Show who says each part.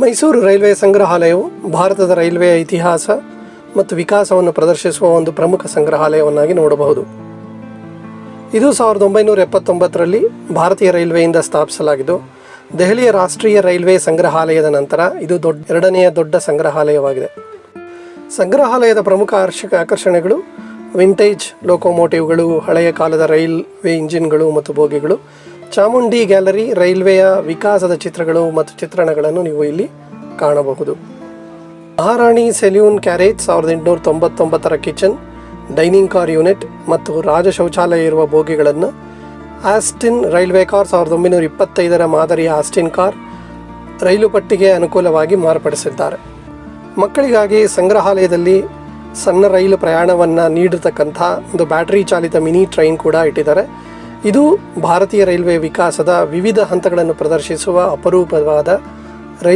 Speaker 1: Mysuru railway ಸಂಗ್ರಹಾಲಯವು ಭಾರತದ ರೈಲ್ವೆಯ ಇತಿಹಾಸ ಮತ್ತು ವಿಕಾಸವನ್ನು ಪ್ರದರ್ಶಿಸುವ ಒಂದು ಪ್ರಮುಖ ಸಂಗ್ರಹಾಲಯವನ್ನಾಗಿ ನೋಡಬಹುದು. ಇದು ಸಾವಿರದ ಒಂಬೈನೂರ ಎಪ್ಪತ್ತೊಂಬತ್ತರಲ್ಲಿ ಭಾರತೀಯ ರೈಲ್ವೆಯಿಂದ ಸ್ಥಾಪಿಸಲಾಗಿದ್ದು, ದೆಹಲಿಯ ರಾಷ್ಟ್ರೀಯ ರೈಲ್ವೆ ಸಂಗ್ರಹಾಲಯದ ನಂತರ ಇದು ದೊಡ್ಡ, ಎರಡನೆಯ ದೊಡ್ಡ ಸಂಗ್ರಹಾಲಯವಾಗಿದೆ. ಸಂಗ್ರಹಾಲಯದ ಪ್ರಮುಖ ಆಕರ್ಷಕ ಆಕರ್ಷಣೆಗಳು ವಿಂಟೇಜ್ ಲೋಕೋಮೋಟಿವ್ಗಳು, ಹಳೆಯ ಕಾಲದ ರೈಲ್ವೆ ಇಂಜಿನ್ಗಳು ಮತ್ತು ಬೋಗಿಗಳು ಚಾಮುಂಡಿ ಗ್ಯಾಲರಿ, ರೈಲ್ವೆಯ ವಿಕಾಸದ ಚಿತ್ರಗಳು ಮತ್ತು ಚಿತ್ರಣಗಳನ್ನು ನೀವು ಇಲ್ಲಿ ಕಾಣಬಹುದು. ಮಹಾರಾಣಿ ಸೆಲ್ಯೂನ್ ಕ್ಯಾರೇಜ್ ಸಾವಿರದ ಎಂಟುನೂರ ತೊಂಬತ್ತೊಂಬತ್ತರ ಕಿಚನ್, ಡೈನಿಂಗ್ ಕಾರ್ ಯೂನಿಟ್ ಮತ್ತು ರಾಜ ಶೌಚಾಲಯ ಇರುವ ಬೋಗಿಗಳನ್ನು ಆಸ್ಟಿನ್ ರೈಲ್ವೆ ಕಾರ್ ಸಾವಿರದ ಒಂಬೈನೂರ ಇಪ್ಪತ್ತೈದರ ಮಾದರಿಯ ಆಸ್ಟಿನ್ ಕಾರ್ ರೈಲು ಪಟ್ಟಿಗೆ ಅನುಕೂಲವಾಗಿ ಮಾರ್ಪಡಿಸಿದ್ದಾರೆ. ಮಕ್ಕಳಿಗಾಗಿ ಸಂಗ್ರಹಾಲಯದಲ್ಲಿ ಸಣ್ಣ ರೈಲು ಪ್ರಯಾಣವನ್ನು ನೀಡಿರತಕ್ಕಂಥ ಒಂದು ಬ್ಯಾಟರಿ ಚಾಲಿತ ಮಿನಿ ಟ್ರೈನ್ ಕೂಡ ಇಟ್ಟಿದ್ದಾರೆ. ಇದು ಭಾರತೀಯ ರೈಲ್ವೆ ವಿಕಾಸದ ವಿವಿಧ ಹಂತಗಳನ್ನು ಪ್ರದರ್ಶಿಸುವ ಅಪರೂಪವಾದ